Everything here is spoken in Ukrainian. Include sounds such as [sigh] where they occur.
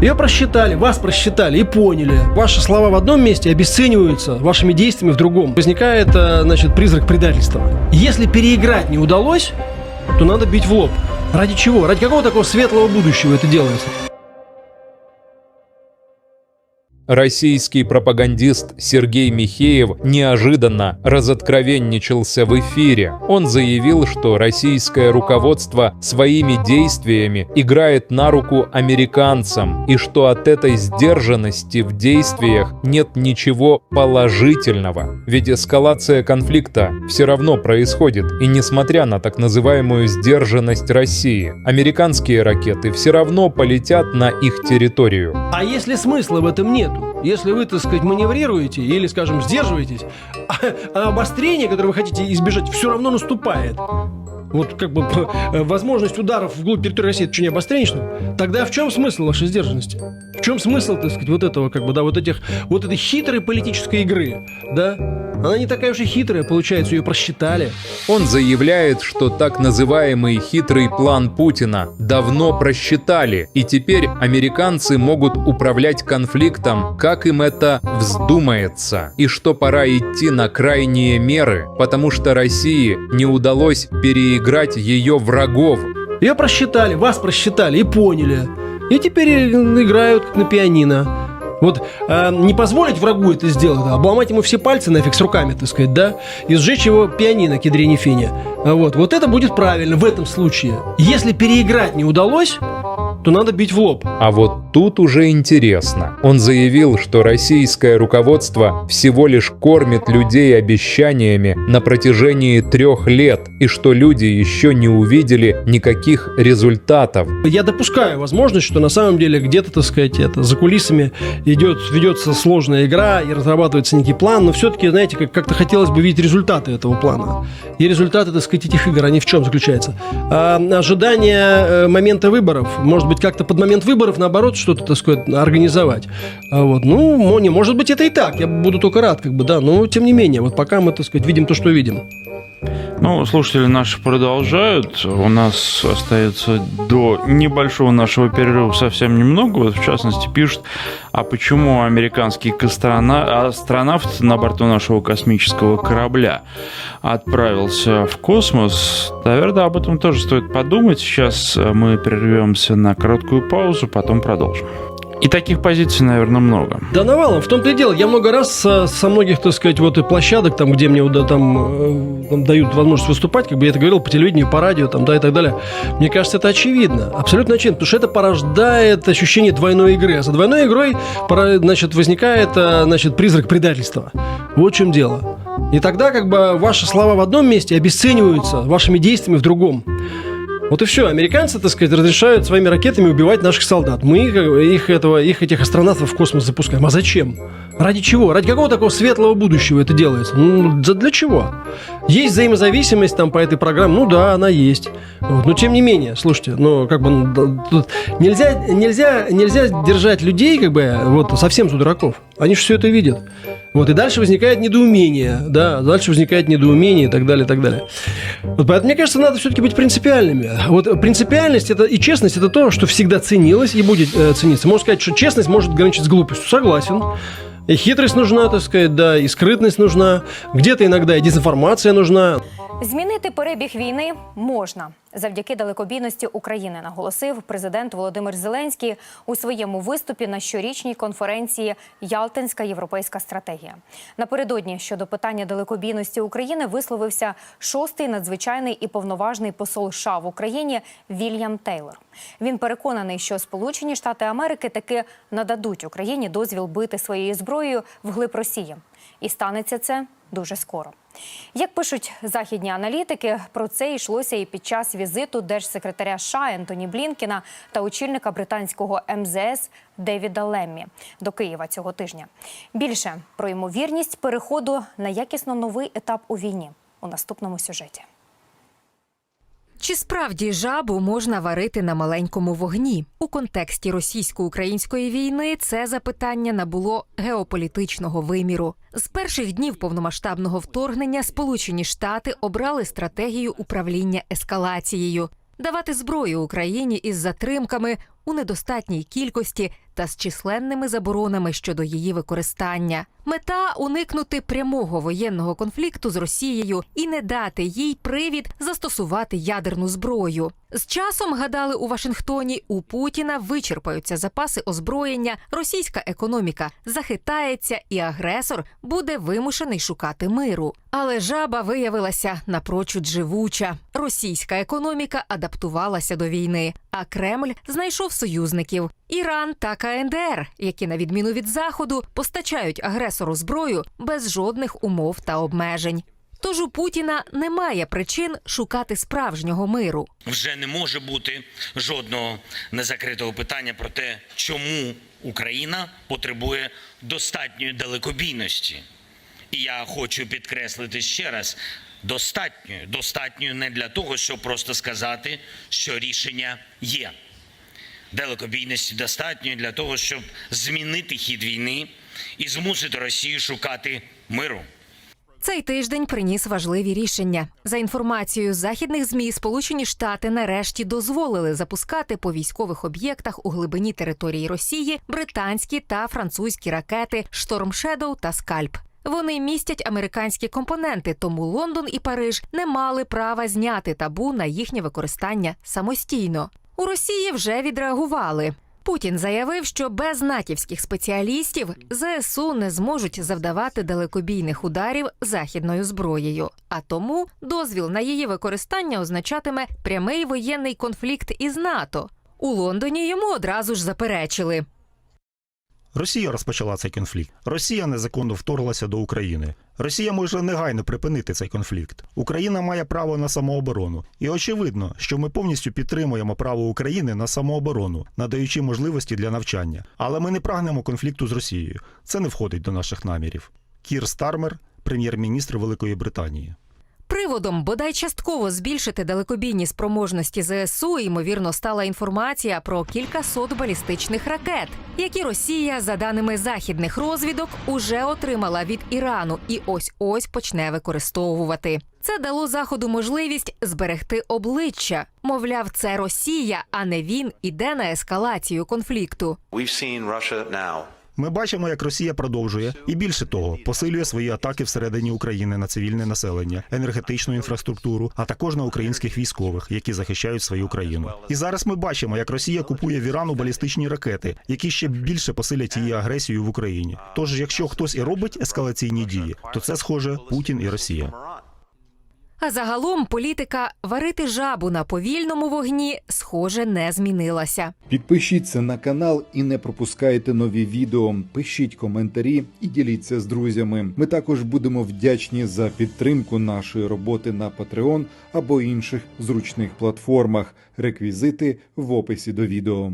Ее просчитали, вас просчитали и поняли. Ваши слова в одном месте обесцениваются вашими действиями в другом. Возникает, э, значит, призрак предательства. Если переиграть не удалось, то надо бить в лоб. Ради чего? Ради какого такого светлого будущего это делается? Российский пропагандист Сергей Михеев неожиданно разоткровенничался в эфире. Он заявил, что российское руководство своими действиями играет на руку американцам и что от этой сдержанности в действиях нет ничего положительного. Ведь эскалация конфликта все равно происходит, и несмотря на так называемую сдержанность России, американские ракеты все равно полетят на их территорию. А если смысла в этом нету? Если вы, так сказать, маневрируете или, скажем, сдерживаетесь, [laughs] а, обострение, которое вы хотите избежать, все равно наступает. Вот как бы э, возможность ударов вглубь территории России, это что, не обострение? Тогда в чем смысл вашей сдержанности? В чем смысл, так сказать, вот этого, как бы, да, вот этих, вот этой хитрой политической игры, да? Она не такая уж и хитрая, получается, ее просчитали. Он заявляет, что так называемый хитрый план Путина давно просчитали, и теперь американцы могут управлять конфликтом, как им это вздумается, и что пора идти на крайние меры, потому что России не удалось переиграть ее врагов. Ее просчитали, вас просчитали и поняли. И теперь э, играют как на пианино. Вот э, не позволить врагу это сделать, а обломать ему все пальцы нафиг с руками, так сказать, да, и сжечь его пианино кедрене фене. А Вот, вот это будет правильно в этом случае. Если переиграть не удалось, то надо бить в лоб. А вот тут уже интересно. Он заявил, что российское руководство всего лишь кормит людей обещаниями на протяжении трех лет, и что люди еще не увидели никаких результатов. Я допускаю возможность, что на самом деле где-то, так сказать, это за кулисами идет, ведется сложная игра и разрабатывается некий план, но все-таки, знаете, как- как-то хотелось бы видеть результаты этого плана. И результаты, так сказать, этих игр, они в чем заключаются? А, ожидание э, момента выборов. Может быть, как-то под момент выборов, наоборот, что-то, так сказать, организовать. А вот, ну, мо- не, может быть, это и так. Я буду только рад, как бы, да, но тем не менее, вот пока мы, так сказать, видим то, что видим. Ну, слушатели наши продолжают. У нас остается до небольшого нашего перерыва совсем немного. Вот, в частности, пишут, а почему американский астронавт на борту нашего космического корабля отправился в космос? Наверное, об этом тоже стоит подумать. Сейчас э, мы прервемся на короткую паузу, потом продолжим. И таких позиций, наверное, много. Да навалом, в том-то и дело. Я много раз со, со многих, так сказать, вот и площадок, там, где мне да, там, э, там дают возможность выступать, как бы я это говорил по телевидению, по радио, там, да, и так далее. Мне кажется, это очевидно. Абсолютно очевидно, потому что это порождает ощущение двойной игры. А за двойной игрой, значит, возникает, э, значит, призрак предательства. Вот в чем дело. И тогда, как бы, ваши слова в одном месте обесцениваются вашими действиями в другом. Вот и все. Американцы, так сказать, разрешают своими ракетами убивать наших солдат. Мы их, их этого, их этих астронавтов в космос запускаем. А зачем? Ради чего? Ради какого такого светлого будущего это делается? Ну, для чего? Есть взаимозависимость там по этой программе? Ну да, она есть. Вот. Но тем не менее, слушайте, ну как бы тут нельзя, нельзя, нельзя держать людей как бы вот совсем за дураков. Они же все это видят. Вот, и дальше возникает недоумение, да, дальше возникает недоумение и так далее, и так далее. Вот поэтому, мне кажется, надо все-таки быть принципиальными. Вот принципиальность это, и честность это то, что всегда ценилось и будет э, цениться. Можно сказать, что честность может граничить с глупостью. Согласен. И хитрость нужна, так сказать, да, и скрытность нужна. Где-то иногда и дезинформация нужна. Змінити перебіг війни можна завдяки далекобійності України, наголосив президент Володимир Зеленський у своєму виступі на щорічній конференції Ялтинська європейська стратегія. Напередодні щодо питання далекобійності України висловився шостий надзвичайний і повноважний посол США в Україні Вільям Тейлор. Він переконаний, що Сполучені Штати Америки таки нададуть Україні дозвіл бити своєю зброєю вглиб Росії, і станеться це дуже скоро. Як пишуть західні аналітики, про це йшлося і під час візиту держсекретаря США Ентоні Блінкіна та очільника британського МЗС Девіда Леммі до Києва цього тижня. Більше про ймовірність переходу на якісно новий етап у війні у наступному сюжеті. Чи справді жабу можна варити на маленькому вогні? У контексті російсько-української війни це запитання набуло геополітичного виміру. З перших днів повномасштабного вторгнення Сполучені Штати обрали стратегію управління ескалацією. Давати зброю Україні із затримками у недостатній кількості та з численними заборонами щодо її використання. Мета уникнути прямого воєнного конфлікту з Росією і не дати їй привід застосувати ядерну зброю. З часом гадали у Вашингтоні, у Путіна вичерпаються запаси озброєння, російська економіка захитається, і агресор буде вимушений шукати миру. Але жаба виявилася напрочуд живуча. Російська економіка адаптувалася до війни, а Кремль знайшов союзників Іран та КНДР, які, на відміну від заходу, постачають агресору зброю без жодних умов та обмежень. Тож у Путіна немає причин шукати справжнього миру. вже не може бути жодного незакритого питання про те, чому Україна потребує достатньої далекобійності. І я хочу підкреслити ще раз: достатньою, достатньою не для того, щоб просто сказати, що рішення є. Далекобійності достатньої для того, щоб змінити хід війни і змусити Росію шукати миру. Цей тиждень приніс важливі рішення. За інформацією західних змі, Сполучені Штати нарешті дозволили запускати по військових об'єктах у глибині території Росії британські та французькі ракети Шторм Шедоу та Скальп. Вони містять американські компоненти, тому Лондон і Париж не мали права зняти табу на їхнє використання самостійно. У Росії вже відреагували. Путін заявив, що без натівських спеціалістів ЗСУ не зможуть завдавати далекобійних ударів західною зброєю. А тому дозвіл на її використання означатиме прямий воєнний конфлікт із НАТО. У Лондоні йому одразу ж заперечили. Росія розпочала цей конфлікт. Росія незаконно вторглася до України. Росія може негайно припинити цей конфлікт. Україна має право на самооборону. І очевидно, що ми повністю підтримуємо право України на самооборону, надаючи можливості для навчання. Але ми не прагнемо конфлікту з Росією. Це не входить до наших намірів. Кір Стармер, прем'єр-міністр Великої Британії. Приводом бодай частково збільшити далекобійні спроможності ЗСУ ймовірно стала інформація про кількасот балістичних ракет, які Росія, за даними західних розвідок, уже отримала від Ірану і ось ось почне використовувати. Це дало заходу можливість зберегти обличчя. Мовляв, це Росія, а не він іде на ескалацію конфлікту. We've seen Russia now Ми бачимо, як Росія продовжує і більше того, посилює свої атаки всередині України на цивільне населення, енергетичну інфраструктуру, а також на українських військових, які захищають свою країну. І зараз ми бачимо, як Росія купує в Ірану балістичні ракети, які ще більше посилять її агресію в Україні. Тож, якщо хтось і робить ескалаційні дії, то це схоже Путін і Росія. А загалом політика варити жабу на повільному вогні, схоже, не змінилася. Підпишіться на канал і не пропускайте нові відео. Пишіть коментарі і діліться з друзями. Ми також будемо вдячні за підтримку нашої роботи на Patreon або інших зручних платформах. Реквізити в описі до відео.